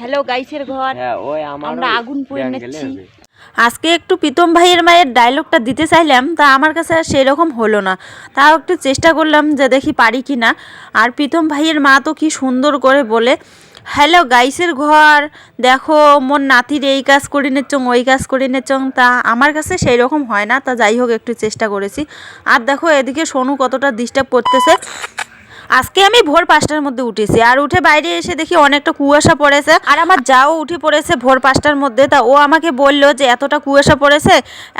Hello গাইসের ঘর। হ্যাঁ ওই আমার আগুন পরে নিচ্ছি। আজকে একটু প্রীতম ভাইয়ের মায়ের ডায়লগটা দিতে চাইলাম তা আমার কাছে আর সেরকম হলো না। তাও একটু চেষ্টা করলাম যে দেখি পারি কি না। আর প্রীতম ভাইয়ের মা তো কি সুন্দর করে বলে হ্যালো গাইসের ঘর দেখো মোর নাতির এই কাজ করে নিচ্ছং ওই কাজ করে নিচ্ছং। তা আমার কাছে সেই রকম হয় না তা যাই হোক একটু চেষ্টা করেছি। আর দেখো এদিকে সোনু কতটা ডিস্টার্ব করতেছে। আজকে আমি ভোর পাঁচটার মধ্যে উঠেছি। আর উঠে বাইরে এসে দেখি অনেকটা কুয়াশা পড়েছে। আর আমার যাও উঠে পড়েছে ভোর পাঁচটার মধ্যে। তা ও আমাকে বলল যে এতটা কুয়াশা পড়েছে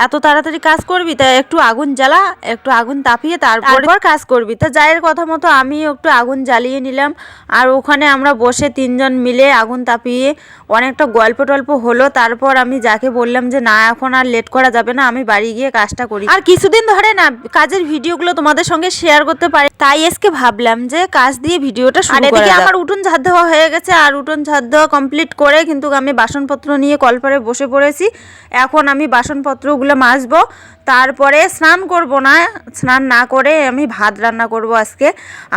এত তাড়াতাড়ি কাজ করবি? তা একটু আগুন জ্বালা একটু আগুন তাপিয়ে তারপর কাজ করবি। তা যায়ের কথা মতো আমিও একটু আগুন জ্বালিয়ে নিলাম। আর ওখানে আমরা বসে তিনজন মিলে আগুন তাপিয়ে অনেকটা গল্প টল্প হলো। তারপর আমি যাকে বললাম যে না এখন আর লেট করা যাবে না আমি বাড়ি গিয়ে কাজটা করি। আর কিছুদিন ধরে না কাজের ভিডিওগুলো তোমাদের সঙ্গে শেয়ার করতে পারি। তাই আজকে ভাবলাম যে কাজ দিয়ে ভিডিওটা শুরু করা যাক। আমার উঠোন ঝাড় দেওয়া হয়ে গেছে আর উঠোন ঝাড় দেওয়া কমপ্লিট করে কিন্তু আমি বাসনপত্র নিয়ে কলপারে বসে পড়েছি এখন আমি বাসনপত্রগুলো মাজবো তারপরে স্নান করব না স্নান না করে আমি ভাত রান্না করব আজকে।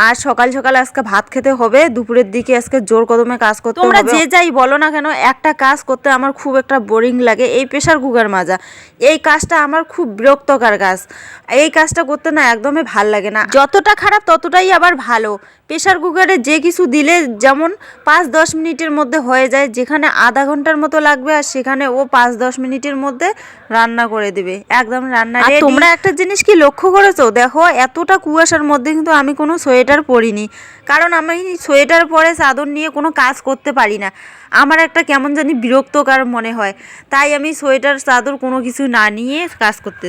আর সকাল সকাল আজকে ভাত খেতে হবে দুপুরের দিকে আজকে জোর কদমে কাজ করতে তোমরা যে যাই বলো না কেন একটা কাজ করতে আমার খুব একটা বোরিং লাগে এই প্রেশার কুকার মাজা। এই কাজটা আমার খুব বিরক্তকার কাজ। এই কাজটা করতে না একদমই ভালো লাগে না। যতটা খারাপ ততটাই আবার ভালো। প্রেশার কুকারে যে কিছু দিলে যেমন পাঁচ দশ মিনিটের মধ্যে হয়ে যায় যেখানে আধা ঘণ্টার মতো লাগবে আর সেখানে ও পাঁচ দশ মিনিটের মধ্যে রান্না করে দেবে। একদম রান্না আর তোমরা একটা জিনিস কি লক্ষ্য করেছ? দেখো এতটা কুয়াশার মধ্যে কিন্তু আমি কোনো সোয়েটার পরিনি। কারণ আমি সোয়েটার পরে চাদর নিয়ে কোনো কাজ করতে পারি না। আমার একটা কেমন জানি বিরক্তকার মনে হয়। তাই আমি সোয়েটার চাদর কোনো কিছু না নিয়ে কাজ করতে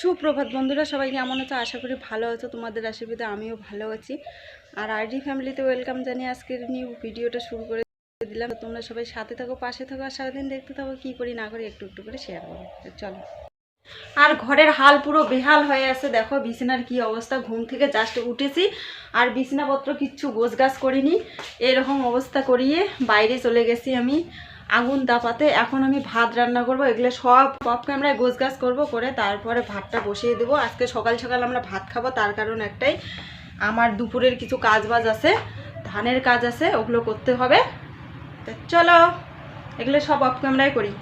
সুপ্রভাত বন্ধুরা সবাই কেমন আছো? আশা করি ভালো আছো। তোমাদের আশীর্বাদে আমিও ভালো আছি। আর আইডি ফ্যামিলিতে ওয়েলকাম জানিয়ে আজকের নিউ ভিডিওটা শুরু করে দিলাম। তোমরা সবাই সাথে থাকো পাশে থাকো আর সারাদিন দেখতে থাকো। কী করি না করি একটু একটু করে শেয়ার করো। চলো। আর ঘরের হাল পুরো বেহাল হয়ে আছে। দেখো বিছানার কি অবস্থা। ঘুম থেকে জাস্ট উঠেছি। আর বিছানাপত্র কিচ্ছু গোছ গাছ করিনি। এরকম অবস্থা করিয়ে বাইরে চলে গেছি আমি আগুন দাপাতে। এখন আমি ভাত রান্না করব। এগুলো সব পপ ক্যামেরায় গোছগাছ করব করে তারপরে ভাতটা বসিয়ে দেবো। আজকে সকাল সকাল আমরা ভাত খাব, তার কারণ একটাই। আমার দুপুরের কিছু কাজ বাজ আছে, ধানের কাজ আছে, ওগুলো করতে হবে। তা চলো, এগুলো সব অফ ক্যামেরায় করি।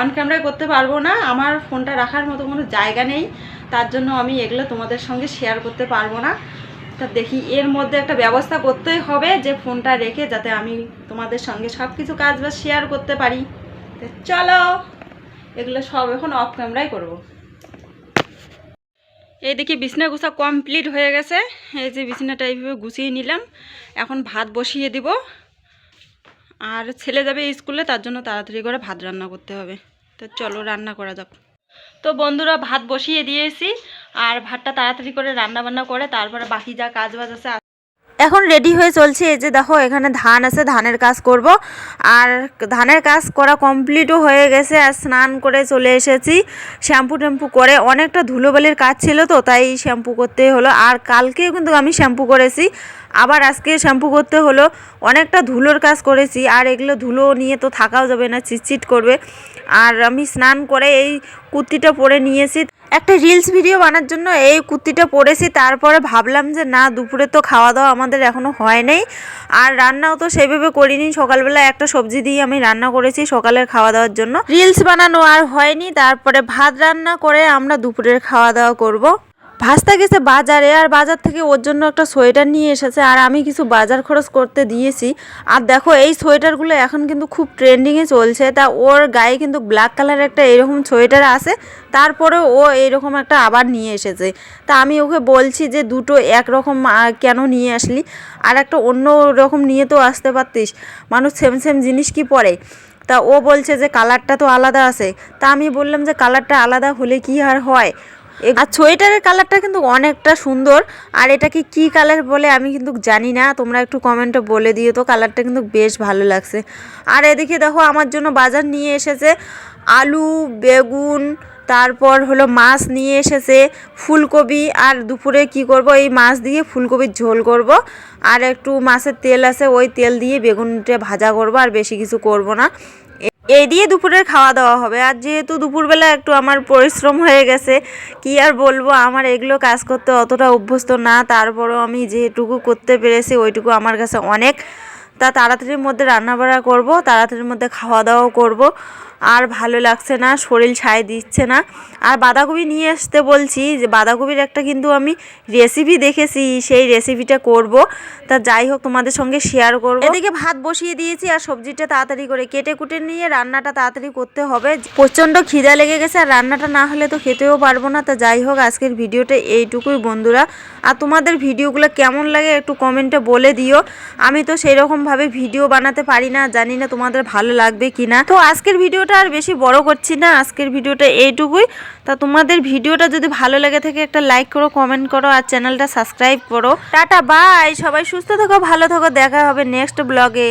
অন ক্যামেরায় করতে পারব না। আমার ফোনটা রাখার মতো কোনো জায়গা নেই। তার জন্য আমি এগুলো তোমাদের সঙ্গে শেয়ার করতে পারব না। তা দেখি, এর মধ্যে একটা ব্যবস্থা করতেই হবে যে ফোনটা রেখে যাতে আমি তোমাদের সঙ্গে সব কিছু কাজ বাজ শেয়ার করতে পারি। তো চলো, এগুলো সব এখন অফ ক্যামেরায় করব। এই দেখি বিছনা গুছা কমপ্লিট হয়ে গেছে। এই যে বিছনাটা এইভাবে গুছিয়ে নিলাম। এখন ভাত বসিয়ে দিব। আর ছেলে যাবে স্কুলে, তার জন্য তাড়াতাড়ি করে ভাত রান্না করতে হবে। তো চলো রান্না করা যাক। তো বন্ধুরা, ভাত বসিয়ে দিয়েছি, আর ভাতটা তাড়াতাড়ি করে রান্না বান্না করে, তারপরে বাকি যা কাজ বাজ আছে এখন রেডি হয়ে চলছে এই যে দেখো, এখানে ধান আছে, ধানের কাজ করব। আর ধানের কাজ করা কমপ্লিটও হয়ে গেছে, আর স্নান করে চলে এসেছি। শ্যাম্পু ট্যাম্পু করে অনেকটা ধুলোবালির কাজ ছিল তো, তাই শ্যাম্পু করতে হলো। আর কালকেও কিন্তু আমি শ্যাম্পু করেছি। আবার আজকে শ্যাম্পু করতে হলো। অনেকটা ধুলোর কাজ করেছি, আর এগুলো ধুলো নিয়ে তো থাকাও যাবে না, চিটচিট করবে। আর আমি স্নান করে এই কুর্তিটা পরে নিয়েছি। একটা রিলস ভিডিও বানার জন্য এই কুর্তিটা পরেছি, তারপরে ভাবলাম যে না, দুপুরে তো খাওয়া দাওয়া আমাদের এখনও হয় নাই আর রান্নাও তো সেভাবে করিনি, সকালবেলা একটা সবজি দিয়ে আমি রান্না করেছি সকালের খাওয়া দাওয়ার জন্য রিলস বানানো আর হয়নি, তারপরে ভাত রান্না করে আমরা দুপুরের খাওয়া দাওয়া করব। ভাস্তা গেছে বাজারে, আর বাজার থেকে ওর জন্য একটা সোয়েটার নিয়ে এসেছে, আর আমি কিছু বাজার খরচ করতে দিয়েছি। আর দেখো, এই সোয়েটারগুলো এখন কিন্তু খুব ট্রেন্ডিংয়ে চলছে। তা ওর গায়ে কিন্তু ব্ল্যাক কালারের একটা এরকম সোয়েটার আছে তারপরে ও এইরকম একটা আবার নিয়ে এসেছে। তা আমি ওকে বলছি যে, দুটো একরকম কেন নিয়ে আসলি? আর একটা অন্য রকম নিয়ে তো আসতে পারতিস। মানুষ সেম সেম জিনিস কি পরে? তা ও বলছে যে কালারটা তো আলাদা আছে। তা আমি বললাম যে কালারটা আলাদা হলে কি আর হয়? আর সোয়েটারের কালারটা কিন্তু অনেকটা সুন্দর। আর এটাকে কি কালার বলে আমি কিন্তু জানি না, তোমরা একটু কমেন্টে বলে দিও তো, কালারটা কিন্তু বেশ ভালো লাগছে। আর এদিকে দেখো, আমার জন্য বাজার নিয়ে এসেছে আলু, বেগুন, তারপর হলো মাছ নিয়ে এসেছে ফুলকপি। আর দুপুরে কি করব, এই মাছ দিয়ে ফুলকপির ঝোল করব। আর একটু মাছের তেল আছে, ওই তেল দিয়ে বেগুনটা ভাজা করব, আর বেশি কিছু করব না। এই দিয়ে দুপুরের খাওয়া দাওয়া হবে। আর যেহেতু দুপুরবেলা একটু আমার পরিশ্রম হয়ে গেছে, কি আর বলব? আমার এগুলো কাজ করতে অতটা অভ্যস্ত না, তারপরও আমি যেটুকু করতে পেরেছি, ওইটুকু আমার কাছে অনেক। তা তাড়াতাড়ির মধ্যে রান্নাবাড়া করব, তাড়াতাড়ির মধ্যে খাওয়া দাওয়াও করব। আর ভালো লাগছে না, শরীর ছাই দিচ্ছে না। আর বাঁধাকপি নিয়ে আসতে বলছি যে, বাঁধাকপির একটা কিন্তু আমি রেসিপি দেখেছি, সেই রেসিপিটা করব। তা যাই হোক, তোমাদের সঙ্গে শেয়ার করব। এদিকে ভাত বসিয়ে দিয়েছি আর সবজিটা তাড়াতাড়ি করে কেটে কুটে নিয়ে রান্নাটা তাড়াতাড়ি করতে হবে। প্রচণ্ড খিদা লেগে গেছে আর রান্নাটা না হলে তো খেতেও পারব না। তা যাই হোক, আজকের ভিডিওটা এইটুকুই বন্ধুরা। আর তোমাদের ভিডিওগুলো কেমন লাগে একটু কমেন্টে বলে দিও। আমি তো সেই রকমভাবে ভিডিও বানাতে পারি না, জানি না তোমাদের ভালো লাগবে কি না তো আজকের ভিডিওটা আর বেশি বড় করছি না, আজকের ভিডিওটা এইটুকুই। তা তোমাদের ভিডিওটা যদি ভালো লেগে থাকে, একটা লাইক করো কমেন্ট করো, আর চ্যানেলটা সাবস্ক্রাইব করো। টাটা বাই সবাই সুস্থ থাকো, ভালো থাকো, দেখা হবে নেক্সট ব্লগে